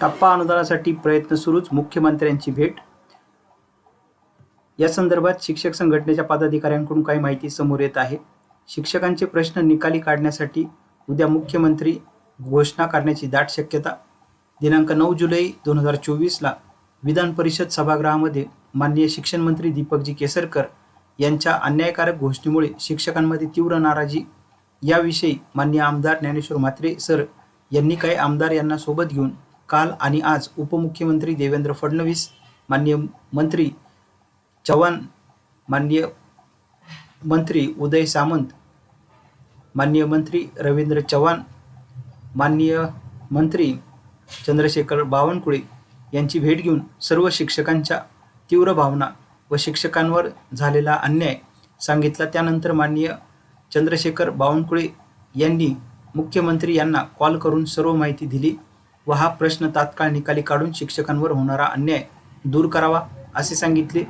टप्पा अनुदानासाठी प्रयत्न सुरूच मुख्यमंत्र्यांची भेट. या संदर्भात शिक्षक संघटनेच्या पदाधिकाऱ्यांकडून काही माहिती समोर येत आहे. शिक्षकांचे प्रश्न निकाली काढण्यासाठी उद्या मुख्यमंत्री घोषणा करण्याची दाट शक्यता. दिनांक नऊ जुलै दोन हजार चोवीसला विधान परिषद सभागृहामध्ये माननीय शिक्षण मंत्री दीपकजी केसरकर यांच्या अन्यायकारक घोषणेमुळे शिक्षकांमध्ये तीव्र नाराजी. याविषयी माननीय आमदार ज्ञानेश्वर म्हात्रे सर यांनी काही आमदार यांना सोबत घेऊन काल आणि आज उपमुख्यमंत्री देवेंद्र फडणवीस मान्य मंत्री चव्हाण माननीय मंत्री उदय सामंत मान्य मंत्री रवींद्र चव्हाण माननीय मंत्री चंद्रशेखर बावनकुळे यांची भेट घेऊन सर्व शिक्षकांच्या तीव्र भावना व शिक्षकांवर झालेला अन्याय सांगितला. त्यानंतर माननीय चंद्रशेखर बावनकुळे यांनी मुख्यमंत्री यांना कॉल करून सर्व माहिती दिली. व हा प्रश्न तात्काळ निकाली काढून शिक्षकांवर होणारा अन्याय दूर करावा असे सांगितले.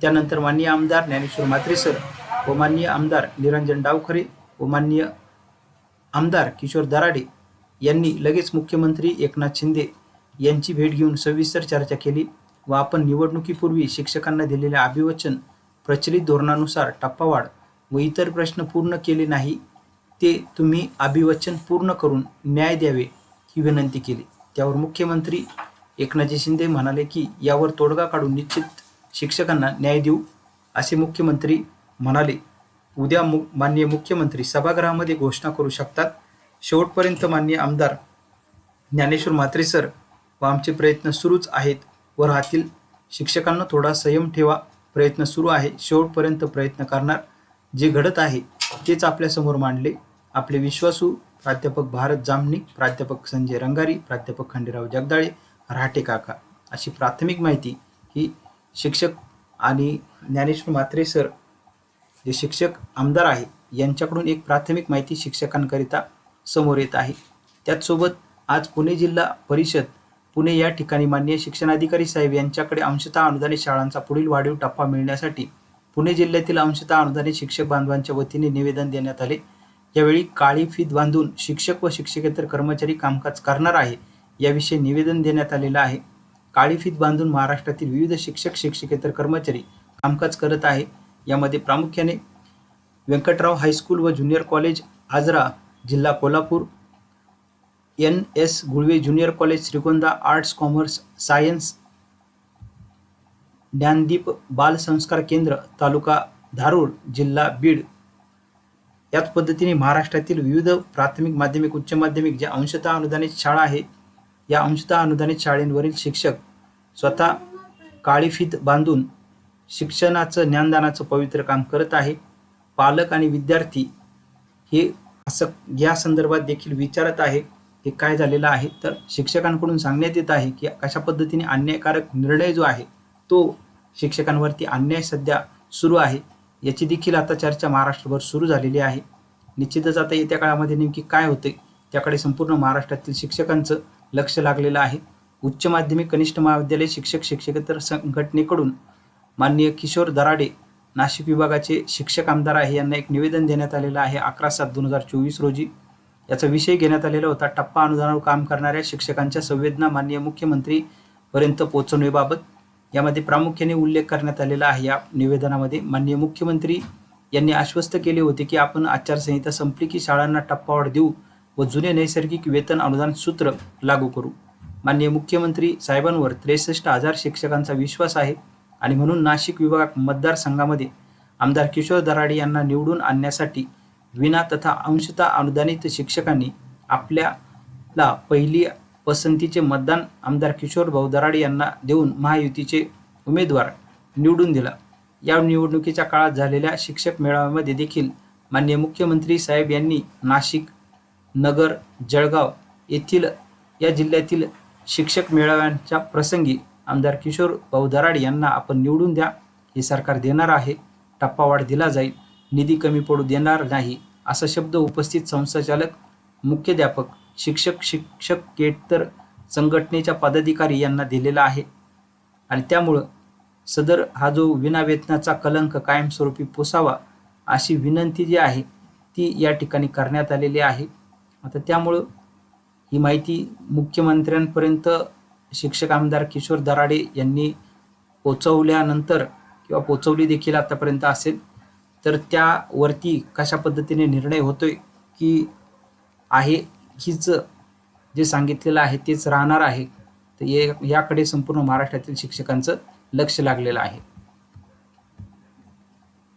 त्यानंतर माननीय आमदार ज्ञानेश्वर म्हात्रे सर व माननीय आमदार निरंजन डावखरे व माननीय आमदार किशोर दराडे यांनी लगेच मुख्यमंत्री एकनाथ शिंदे यांची भेट घेऊन सविस्तर चर्चा केली व आपण निवडणुकीपूर्वी शिक्षकांना दिलेले अभिवचन प्रचलित धोरणानुसार टप्पावाढ व इतर प्रश्न पूर्ण केले नाही ते तुम्ही अभिवचन पूर्ण करून न्याय द्यावे ही विनंती केली. त्यावर मुख्यमंत्री एकनाथजी शिंदे म्हणाले की यावर तोडगा काढून निश्चित शिक्षकांना न्याय देऊ असे मुख्यमंत्री म्हणाले. उद्या मु माननीय मुख्यमंत्री सभागृहामध्ये घोषणा करू शकतात. शेवटपर्यंत मान्य आमदार ज्ञानेश्वर म्हात्रे सर व आमचे प्रयत्न सुरूच आहेत. व राहतील शिक्षकांना थोडा संयम ठेवा प्रयत्न सुरू आहे. शेवटपर्यंत प्रयत्न करणार जे घडत आहे तेच आपल्यासमोर मांडले. आपले विश्वासू प्राध्यापक भारत जामनिक प्राध्यापक संजय रंगारी प्राध्यापक खंडेराव जगदाळे रहाटे काका. अशी प्राथमिक माहिती ही शिक्षक आणि ज्ञानेश्वर म्हात्रे सर जे शिक्षक आमदार आहे यांच्याकडून एक प्राथमिक माहिती शिक्षकांकरिता समोर येत आहे. त्याचसोबत आज पुणे जिल्हा परिषद पुणे या ठिकाणी माननीय शिक्षणाधिकारी साहेब यांच्याकडे अंशतः अनुदानित शाळांचा पुढील वाढीव टप्पा मिळण्यासाठी पुणे जिल्ह्यातील अंशतः अनुदानित शिक्षक बांधवांच्या वतीने निवेदन देण्यात आले. यावेळी काळी फीत बांधून शिक्षक व शिक्षकेतर कर्मचारी कामकाज करणार आहे याविषयी निवेदन देण्यात आलेलं आहे. काळी फीत बांधून महाराष्ट्रातील विविध शिक्षक शिक्षकेतर कर्मचारी कामकाज करत आहे. यामध्ये प्रामुख्याने व्यंकटराव हायस्कूल व ज्युनियर कॉलेज आजरा जिल्हा Kolhapur N S Gulve junior college Shrigonda arts commerce science Dnyandeep Bal Sanskar Kendra तालुका धारूर जिल्हा बीड याच पद्धतीने महाराष्ट्रातील विविध प्राथमिक माध्यमिक उच्च माध्यमिक ज्या अंशतः अनुदानित शाळा आहे या अंशतः अनुदानित शाळेंवरील शिक्षक स्वतः काळीफीत बांधून शिक्षणाचं ज्ञानदानाचं पवित्र काम करत आहे. पालक आणि विद्यार्थी हे असं या संदर्भात देखील विचारत आहे हे काय झालेलं आहे. तर शिक्षकांकडून सांगण्यात येत आहे की कशा पद्धतीने अन्यायकारक निर्णय जो आहे तो शिक्षकांवरती अन्याय सध्या सुरू आहे. याची देखील आता चर्चा महाराष्ट्रभर सुरू झालेली आहे. निश्चितच आता येत्या काळामध्ये नेमकी काय होते त्याकडे संपूर्ण महाराष्ट्रातील शिक्षकांचं लक्ष लागलेलं आहे. उच्च माध्यमिक कनिष्ठ महाविद्यालय शिक्षक शिक्षकेतर संघटनेकडून माननीय किशोर दराडे नाशिक विभागाचे शिक्षक आमदार आहे यांना एक निवेदन देण्यात आलेलं आहे अकरा सात दोन हजार चोवीस रोजी. याचा विषय घेण्यात आलेला होता टप्पा अनुदानावर काम करणाऱ्या शिक्षकांच्या संवेदना माननीय मुख्यमंत्री पर्यंत पोहोचवण्याबाबत यामध्ये प्रामुख्याने उल्लेख करण्यात आलेला आहे. या निवेदनामध्ये माननीय मुख्यमंत्री यांनी आश्वस्त केले होते की आपण आचारसंहिता संपली की शाळांना टप्पावाढ देऊ व जुने नैसर्गिक वेतन अनुदान सूत्र लागू करू. माननीय मुख्यमंत्री साहेबांवर त्रेसष्ट हजार शिक्षकांचा विश्वास आहे आणि म्हणून नाशिक विभाग मतदारसंघामध्ये आमदार किशोर दराडे यांना निवडून आणण्यासाठी विना तथा अंशतः अनुदानित शिक्षकांनी आपल्याला पहिली पसंतीचे मतदान आमदार किशोर भाऊ दराडे यांना देऊन महायुतीचे उमेदवार निवडून दिला. या निवडणुकीच्या काळात झालेल्या शिक्षक मेळाव्यामध्ये देखील माननीय मुख्यमंत्री साहेब यांनी नाशिक नगर जळगाव येथील या जिल्ह्यातील शिक्षक मेळाव्यांच्या प्रसंगी आमदार किशोर भाऊ दराड यांना आपण निवडून द्या हे सरकार देणार आहे टप्पावाढ दिला जाईल निधी कमी पडू देणार नाही असा शब्द उपस्थित संस्थाचालक मुख्याध्यापक शिक्षक शिक्षक केटतर संघटनेच्या पदाधिकारी यांना दिलेला आहे. आणि त्यामुळं सदर हा जो विनावेतनाचा कलंक कायमस्वरूपी पोसावा अशी विनंती जी आहे ती या ठिकाणी करण्यात आलेली आहे. आता त्यामुळं ही माहिती मुख्यमंत्र्यांपर्यंत शिक्षक आमदार किशोर दराडे यांनी पोचवल्यानंतर किंवा पोचवली देखील आतापर्यंत असेल तर त्यावरती कशा पद्धतीने निर्णय होतोय की आहे हीच जे सांगितलेलं आहे तेच राहणार आहे. तर ये याकडे संपूर्ण महाराष्ट्रातील शिक्षकांचं लक्ष लागलेलं आहे.